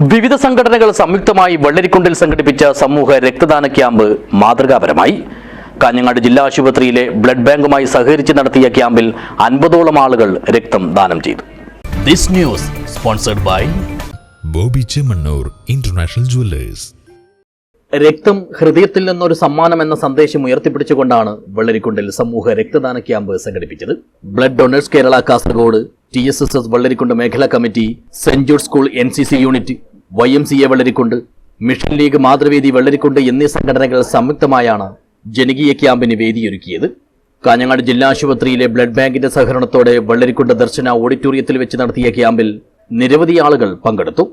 വിവിധ സംഘടനകൾ സംയുക്തമായി വെള്ളരിക്കുണ്ടിൽ സംഘടിപ്പിച്ച സമൂഹ രക്തദാന ക്യാമ്പ് മാതൃകാപരമായി. കാഞ്ഞങ്ങാട് ജില്ലാ ആശുപത്രിയിലെ ബ്ലഡ് ബാങ്കുമായി സഹകരിച്ച് നടത്തിയ ക്യാമ്പിൽ അൻപതോളം ആളുകൾ രക്തം ദാനം ചെയ്തു. This news sponsored by Bobby Chemmanur international jewellers. രക്തം ഹൃദയത്തിൽ നിന്നൊരു സമ്മാനം എന്ന സന്ദേശം ഉയർത്തിപ്പിടിച്ചുകൊണ്ടാണ് വെള്ളരിക്കുണ്ടിൽ സമൂഹ രക്തദാന ക്യാമ്പ് സംഘടിപ്പിച്ചത്. Blood donors Kerala Kasaragod T S S S Vellarikundu മേഖലാ committee saint George school N C C unit Y M C A Vellarikundu mission league Mathruvedi Vellarikundu എന്നീ സംഘടനകൾ സംയുക്തമായാണ് ജനകീയ ക്യാമ്പിന് വേദിയൊരുക്കിയത്. കാഞ്ഞങ്ങാട് ജില്ലാ ആശുപത്രിയിലെ ബ്ലഡ് ബാങ്കിന്റെ സഹകരണത്തോടെ വള്ളരിക്കുണ്ട് ദർശന ഓഡിറ്റോറിയത്തിൽ വെച്ച് നടത്തിയ ക്യാമ്പിൽ നിരവധി ആളുകൾ പങ്കെടുത്തു.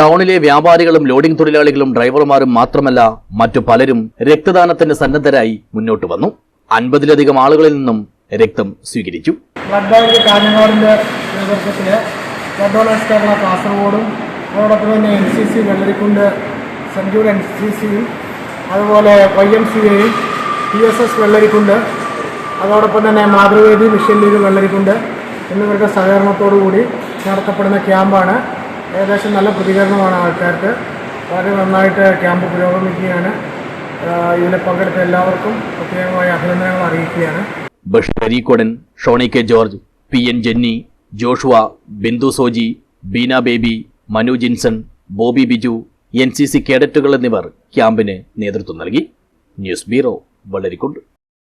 ടൗണിലെ വ്യാപാരികളും ലോഡിംഗ് തൊഴിലാളികളും ഡ്രൈവർമാരും മാത്രമല്ല മറ്റു പലരും രക്തദാനത്തിന് സന്നദ്ധരായി മുന്നോട്ട് വന്നു. അൻപതിലധികം ആളുകളിൽ നിന്നും രക്തം സ്വീകരിച്ചു. ബ്ലഡ് കാഞ്ഞങ്ങാടിന്റെ നേതൃത്വത്തിൽ ബ്ലഡ് ഡോണേഴ്സ് കേരള കാസർഗോഡും അതോടൊപ്പം തന്നെ N C C Vellarikundu centre N C സിയും അതുപോലെ വൈ എം സി എയും പി എസ് എസ് വെള്ളരിക്കുണ്ട് അതോടൊപ്പം തന്നെ മാതൃവേദി മിഷൻ ലീഗ് വെള്ളരിക്കുണ്ട് എന്നിവരുടെ സഹകരണത്തോടു കൂടി നടത്തപ്പെടുന്ന ക്യാമ്പാണ്. ഏകദേശം നല്ല പ്രതികരണമാണ് ആൾക്കാർക്ക്. വളരെ നന്നായിട്ട് ക്യാമ്പ് പുരോഗമിക്കുകയാണ്. ഇതിൽ പങ്കെടുത്ത എല്ലാവർക്കും പ്രത്യേകമായ അഭിനന്ദനങ്ങൾ അറിയിക്കുകയാണ്. Basheer Areekodan Shoni K George P N Jenny Joshua Bindu Soji Beena Baby Manu Jinson Bobby Biju N C C കേഡറ്റുകൾ എന്നിവർ ക്യാമ്പിന് നേതൃത്വം നൽകി. News bureau വളരിക്കുണ്ട്